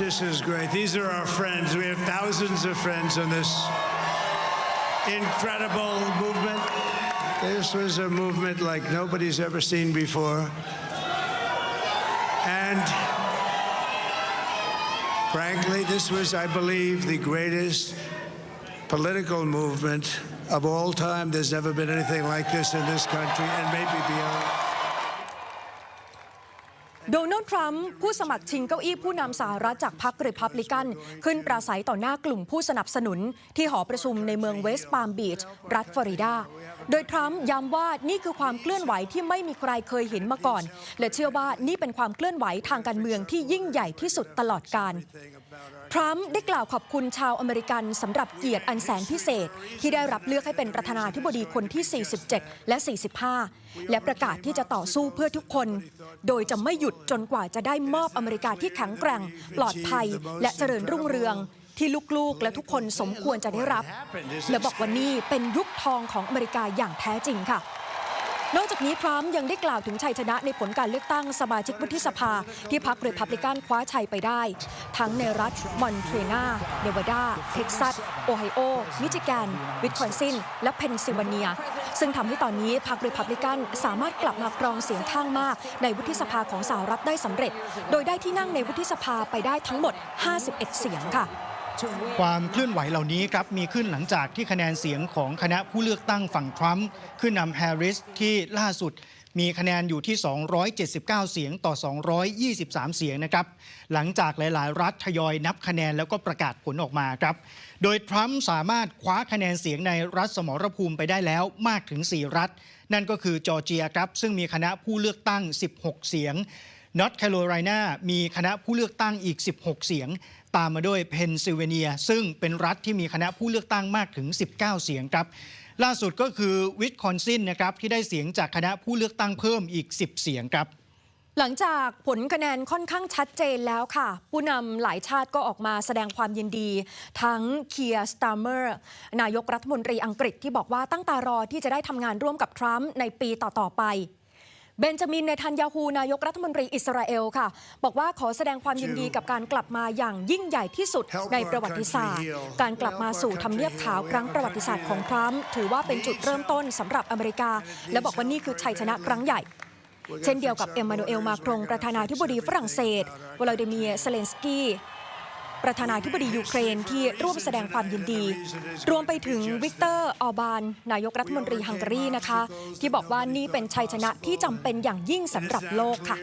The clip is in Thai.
this is great. These are our friends. We have thousands of friends on this incredible movement. This was a movement like nobody's ever seen before. And frankly, this was, I believe, the greatest political movement of all time. There's never been anything like this in this country and maybe beyond. โดนัลด์ทรัมป์ผู้สมัครชิงเก้าอี้ผู้นำสหรัฐจากพรรครีพับลิกัน ขึ้นปราศัยต่อหน้ากลุ่มผู้สนับสนุน ที่หอประชุมในเมืองเวสต์ปาล์มบีช รัฐฟลอริดา โดยทรัมป์ย้ำว่านี่คือความเคลื่อนไหวที่ไม่มีใครเคยเห็นมาก่อน และเชื่อว่านี่เป็นความเคลื่อนไหวทางการเมืองที่ยิ่งใหญ่ที่สุดตลอดกาลทรัมป์ได้กล่าวขอบคุณชาวอเมริกันสำหรับเกียรติอันแสนพิเศษ ที่ได้รับเลือกให้เป็นประธานาธิบดีคนที่ 47 และ 45 และประกาศที่จะต่อสู้เพื่อทุกคน โดยจะไม่หยุดจนกว่าจะได้มอบอเมริกาที่แข็งแกร่ง ปลอดภัย และเจริญรุ่งเรือง ที่ลูกๆ และทุกคนสมควรจะได้รับ และบอกว่านี่เป็นยุคทองของอเมริกาอย่างแท้จริงค่ะ นอกจากนี้ทรัมป์ยังได้กล่าวถึงชัยชนะในผลการเลือกตั้งสมาชิกวุฒิสภา ที่พรรคเรพับลิกันคว้าชัยไปได้ ทั้งในรัฐมอนเทนาเนวาดา เท็กซัส โอไฮโอ มิชิแกน วิสคอนซิน และเพนซิลเวเนีย ซึ่งทำให้ตอนนี้พรรคเรพับลิกันสามารถกลับมาครองเสียงข้างมาก ในวุฒิสภาของสหรัฐได้สำเร็จ โดยได้ที่นั่งในวุฒิสภาไปได้ทั้งหมด 51 เสียงค่ะ ความเคลื่อนไหวเหล่านี้ครับมีขึ้นหลังจากที่คะแนนเสียงของคณะผู้เลือกตั้งฝั่งทรัมป์ขึ้นนำแฮร์ริสที่ล่าสุดมีคะแนนอยู่ที่ 279 เสียงต่อ 223 เสียงนะครับ หลังจากหลาย ๆ รัฐทยอยนับคะแนนแล้วก็ประกาศผลออกมาครับ โดยทรัมป์สามารถคว้าคะแนนเสียงในรัฐสมรภูมิไปได้แล้วมากถึง 4 รัฐ นั่นก็คือจอร์เจียครับ ซึ่งมีคณะผู้เลือกตั้ง 16 เสียง นอร์ทแคโรไลนามีคณะผู้เลือกตั้งอีก 16 เสียง ตามมาด้วยเพนซิลเวเนีย ซึ่งเป็นรัฐที่มีคณะผู้เลือกตั้งมากถึง 19 เสียงครับ ล่าสุดก็คือวิสคอนซินนะครับที่ได้เสียงจากคณะผู้เลือกตั้งเพิ่มอีก 10 เสียงครับหลังจากผลคะแนนค่อนข้างชัดเจนแล้วค่ะ ผู้นำหลายชาติก็ออกมาแสดงความยินดี ทั้งเคียร์สตาร์เมอร์นายกรัฐมนตรีอังกฤษที่บอกว่าตั้งตารอที่จะได้ทำงานร่วมกับทรัมป์ในปีต่อ ๆ ไป เบนจามินเนทันยาฮูนายกรัฐมนตรีอิสราเอลค่ะ บอกว่าขอแสดงความยินดีกับการกลับมาอย่างยิ่งใหญ่ที่สุดในประวัติศาสตร์ การกลับมาสู่ทำเนียบขาวครั้งประวัติศาสตร์ของทรัมป์ถือว่าเป็นจุดเริ่มต้นสำหรับอเมริกา และบอกว่านี่คือชัยชนะครั้งใหญ่เช่นเดียวกับเอ็มมานูเอลมาครงประธานาธิบดีฝรั่งเศสวลาดิเมียร์เซเลนสกี้ ประธานาธิบดียูเครนที่ร่วมแสดงความยินดี รวมไปถึงวิกเตอร์ออบาน นายกรัฐมนตรีฮังการีนะคะ ที่บอกว่านี่เป็นชัยชนะที่จำเป็นอย่างยิ่งสำหรับโลกค่ะ